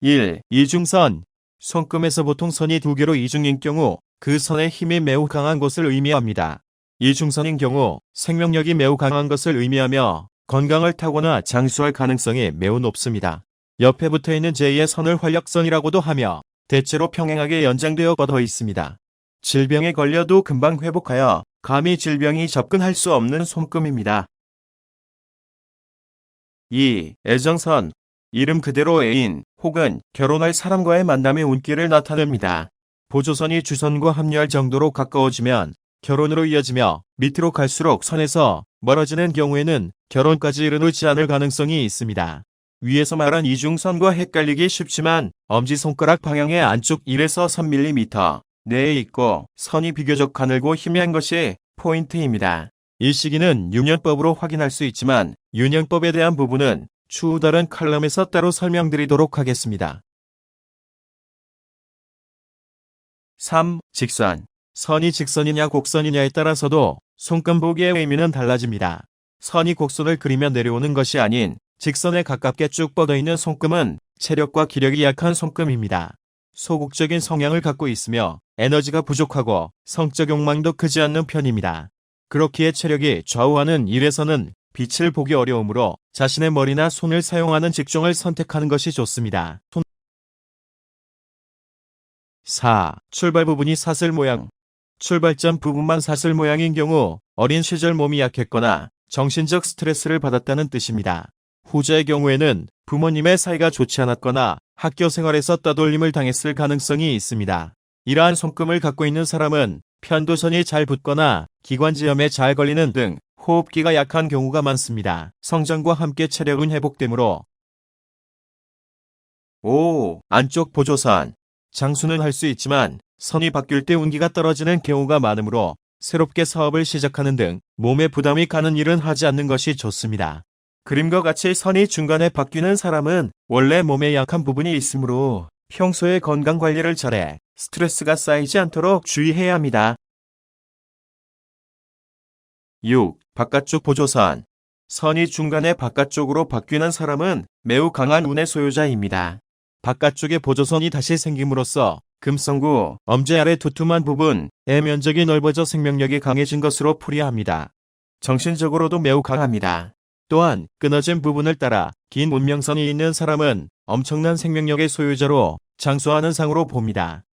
1. 이중선 손금에서 보통 선이 두 개로 이중인 경우 그 선의 힘이 매우 강한 것을 의미합니다. 이중선인 경우 생명력이 매우 강한 것을 의미하며 건강을 타거나 장수할 가능성이 매우 높습니다. 옆에 붙어 있는 제2의 선을 활력선이라고도 하며 대체로 평행하게 연장되어 뻗어 있습니다. 질병에 걸려도 금방 회복하여 감히 질병이 접근할 수 없는 손금입니다. 2. 애정선 이름 그대로 애인 혹은 결혼할 사람과의 만남의 운기를 나타냅니다. 보조선이 주선과 합류할 정도로 가까워지면 결혼으로 이어지며 밑으로 갈수록 선에서 멀어지는 경우에는 결혼까지 이르지 않을 가능성이 있습니다. 위에서 말한 이중선과 헷갈리기 쉽지만 엄지손가락 방향의 안쪽 1에서 3mm 내에 있고 선이 비교적 가늘고 희미한 것이 포인트입니다. 이 시기는 유년법으로 확인할 수 있지만 유년법에 대한 부분은 추후 다른 칼럼에서 따로 설명드리도록 하겠습니다. 3. 직선 선이 직선이냐 곡선이냐에 따라서도 손금 보기의 의미는 달라집니다. 선이 곡선을 그리며 내려오는 것이 아닌 직선에 가깝게 쭉 뻗어 있는 손금은 체력과 기력이 약한 손금입니다. 소극적인 성향을 갖고 있으며 에너지가 부족하고 성적 욕망도 크지 않는 편입니다. 그렇기에 체력이 좌우하는 일에서는 빛을 보기 어려우므로 자신의 머리나 손을 사용하는 직종을 선택하는 것이 좋습니다. 손 4. 출발 부분이 사슬 모양 출발점 부분만 사슬 모양인 경우 어린 시절 몸이 약했거나 정신적 스트레스를 받았다는 뜻입니다. 후자의 경우에는 부모님의 사이가 좋지 않았거나 학교 생활에서 따돌림을 당했을 가능성이 있습니다. 이러한 손금을 갖고 있는 사람은 편도선이 잘 붙거나 기관지염에 잘 걸리는 등 호흡기가 약한 경우가 많습니다. 성장과 함께 체력은 회복되므로 5. 안쪽 보조선 장수는 할 수 있지만 선이 바뀔 때 운기가 떨어지는 경우가 많으므로 새롭게 사업을 시작하는 등 몸에 부담이 가는 일은 하지 않는 것이 좋습니다. 그림과 같이 선이 중간에 바뀌는 사람은 원래 몸에 약한 부분이 있으므로 평소에 건강 관리를 잘해 스트레스가 쌓이지 않도록 주의해야 합니다. 6. 바깥쪽 보조선 선이 중간에 바깥쪽으로 바뀌는 사람은 매우 강한 운의 소유자입니다. 바깥쪽에 보조선이 다시 생김으로써 금성구, 엄지 아래 두툼한 부분의 면적이 넓어져 생명력이 강해진 것으로 풀이합니다. 정신적으로도 매우 강합니다. 또한 끊어진 부분을 따라 긴 운명선이 있는 사람은 엄청난 생명력의 소유자로 장수하는 상으로 봅니다.